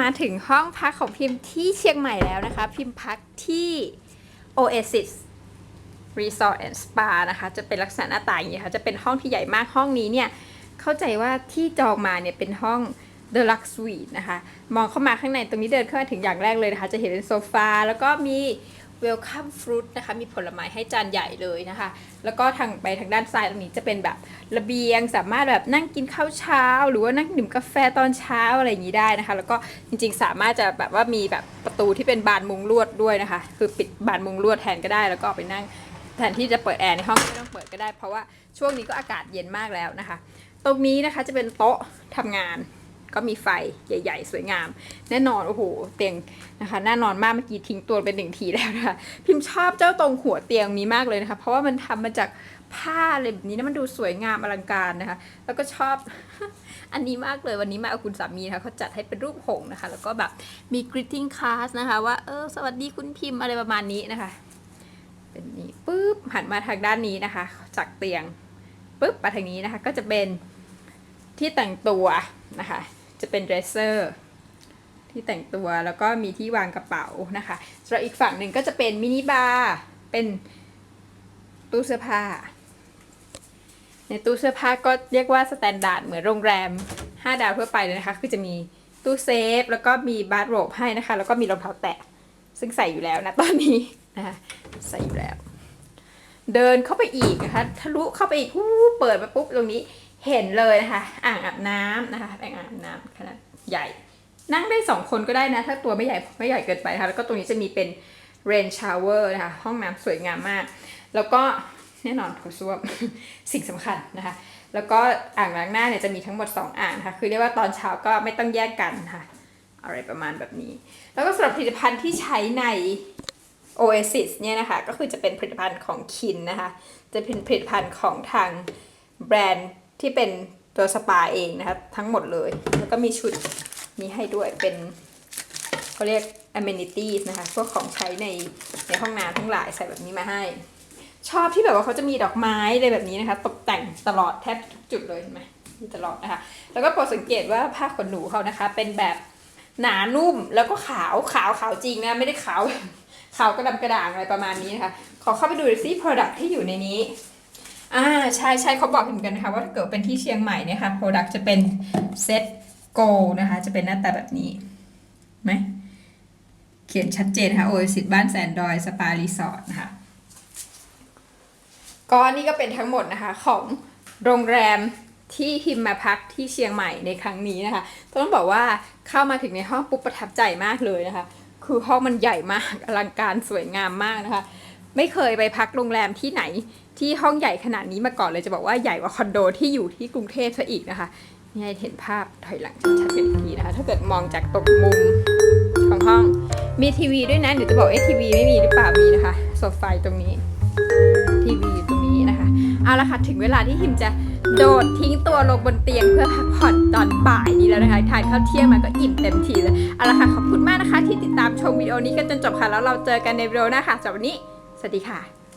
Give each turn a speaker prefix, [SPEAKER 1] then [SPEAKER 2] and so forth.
[SPEAKER 1] มาถึงห้องพักของพิมพ์ที่เชียงใหม่แล้วนะคะ พิมพ์พักที่ Oasis Resort and Spa นะคะ จะเป็นลักษณะหน้าตาอย่างนี้ค่ะ จะเป็นห้องที่ใหญ่มากห้องนี้เนี่ย เข้าใจว่าที่จองมาเนี่ยเป็นห้อง Deluxe Suite นะคะ มองเข้ามาข้างในตรงนี้เดินเข้ามาถึงอย่างแรกเลยนะคะ จะเห็นเป็นโซฟาแล้วก็มี Welcome Fruit นะคะมีผลไม้ให้จานใหญ่เลยนะคะ แล้วก็ทางไปทางด้านซ้ายตรงนี้จะเป็นแบบระเบียงสามารถแบบนั่งกินข้าวเช้า หรือว่านั่งดื่มกาแฟตอนเช้าอะไรอย่างนี้ได้นะคะ แล้วก็จริงๆสามารถจะแบบว่ามีแบบประตูที่เป็นบานมุงลวดด้วยนะคะ คือปิดบานมุงลวดแทนก็ได้ แล้วก็ไปนั่งแทนที่จะเปิดแอร์ในห้องไม่ต้องเปิดก็ได้เพราะว่าช่วงนี้ก็อากาศเย็นมากแล้วนะคะ ตรงนี้นะคะจะเป็นโต๊ะทำงาน ก็มีไฟใหญ่ ๆ สวยงาม แน่นอนโอ้โหเตียงนะคะน่านอนมากเมื่อกี้ทิ้งตัวเป็นหนึ่งทีแล้วนะคะพิมพ์ชอบเจ้าตรงหัวเตียงนี้มากเลยนะคะเพราะว่ามันทำมาจากผ้าอะไรแบบนี้นะมันดูสวยงามอลังการนะคะ แล้วก็ชอบอันนี้มากเลยวันนี้มาเอาคุณสามีนะคะเขาจัดให้เป็นรูปหงส์นะคะ แล้วก็แบบมี greeting card นะคะ ว่าเออสวัสดีคุณพิมพ์อะไรประมาณนี้นะคะ เป็นนี้ปุ๊บหันมาทางด้านนี้นะคะ จากเตียงปุ๊บมาทางนี้นะคะ ก็จะเป็นที่แต่งตัวนะคะ จะเป็นเดรสเซอร์ที่แต่งตัวแล้วก็มีที่วางกระเป๋านะคะส่วนอีกฝั่งหนึ่งก็จะเป็นมินิบาร์เป็นตู้เสื้อผ้า ในตู้เสื้อผ้าก็เรียกว่าสแตนดาร์ดเหมือนโรงแรม 5 ดาวทั่วไปเลยนะคะ คือจะมีตู้เซฟ แล้วก็มีบาร์โรบให้นะคะ แล้วก็มีรองเท้าแตะ ซึ่งใส่อยู่แล้วนะตอนนี้นะคะใส่อยู่แล้ว เดินเข้าไปอีกนะคะทะลุเข้าไปอีกอู้เปิดมาปุ๊บตรงนี้ เห็นเลยนะคะอ่างอาบน้ำนะคะอ่างอาบน้ำขนาดใหญ่ นั่งได้สองคนก็ได้นะ ถ้าตัวไม่ใหญ่ไม่ใหญ่เกินไปนะคะแล้วก็ตรงนี้จะมีเป็น rain shower นะคะห้องน้ำสวยงามมาก แล้วก็แน่นอนโถส้วมสิ่งสำคัญนะคะ แล้วก็อ่างล้างหน้าเนี่ยจะมีทั้งหมด 2 อ่างนะคะคือเรียกว่าตอนเช้าก็ไม่ต้องแยกกันค่ะอะไรประมาณแบบนี้ แล้วก็สำหรับผลิตภัณฑ์ที่ใช้ใน Oasis เนี่ยนะคะก็คือจะเป็นผลิตภัณฑ์ของคินนะคะ จะเป็นผลิตภัณฑ์ของทางแบรนด์ ที่เป็นตัวสปาเองนะคะทั้งหมดเลย แล้วก็มีชุดนี้ให้ด้วยเป็นเขาเรียก amenities นะคะพวกของใช้ในในห้องน้ำทั้งหลายใส่แบบนี้มาให้ ชอบที่แบบว่าเขาจะมีดอกไม้อะไรแบบนี้นะคะ ตกแต่งตลอดแทบทุกจุดเลยเห็นไหมมีตลอดนะคะ แล้วก็โปรดสังเกตว่าผ้าขนหนูเขานะคะ เป็นแบบหนานุ่มแล้วก็ขาวขาวขาวจริงนะไม่ได้ขาวขาวกระดำกระด่างอะไรประมาณนี้นะคะ ขอเข้าไปดูซิ product ที่อยู่ในนี้ อ่าใช่ใช่เขาบอกเหมือนกันนะคะว่าถ้าเกิดเป็นที่เชียงใหม่เนี่ยค่ะ product จะเป็นเซตโกนะคะ จะเป็นหน้าตาแบบนี้ไหมเขียนชัดเจนนะคะโอเอซิสบ้านแสนดอยสปารีสอร์ทนะคะก็นี่ก็เป็นทั้งหมดนะคะของโรงแรมที่พิมมาพักที่เชียงใหม่ในครั้งนี้นะคะ ต้องบอกว่าเข้ามาถึงในห้องปุ๊บประทับใจมากเลยนะคะ คือห้องมันใหญ่มากอลังการสวยงามมากนะคะ ไม่เคยไปพักโรงแรมที่ไหน ที่ห้องใหญ่ขนาดนี้มาก่อนเลยจะบอกว่าใหญ่กว่าคอนโดที่อยู่ที่กรุงเทพซะอีกนะคะนี่เห็นภาพถอยหลังชัดๆกันอีกทีนะคะ ถ้าเกิดมองจากตรงมุมของห้องมีทีวีด้วยนะเดี๋ยวจะบอกเอ๊ะทีวีไม่มีหรือเปล่ามีนะคะโซฟาตรงนี้ ทีวีอยู่ตรงนี้นะคะ เอาละค่ะถึงเวลาที่หิมจะโดดทิ้งตัวลงบนเตียงเพื่อพักผ่อนตอนบ่ายนี้แล้วนะคะทานข้าวเที่ยงมาก็อิ่มเต็มทีเลยเอาละค่ะขอบคุณมากนะคะ ที่ติดตามชมวิดีโอนี้กันจนจบค่ะแล้วเราเจอกันในวิดีโอหน้าค่ะสำหรับวันนี้ สวัสดีค่ะ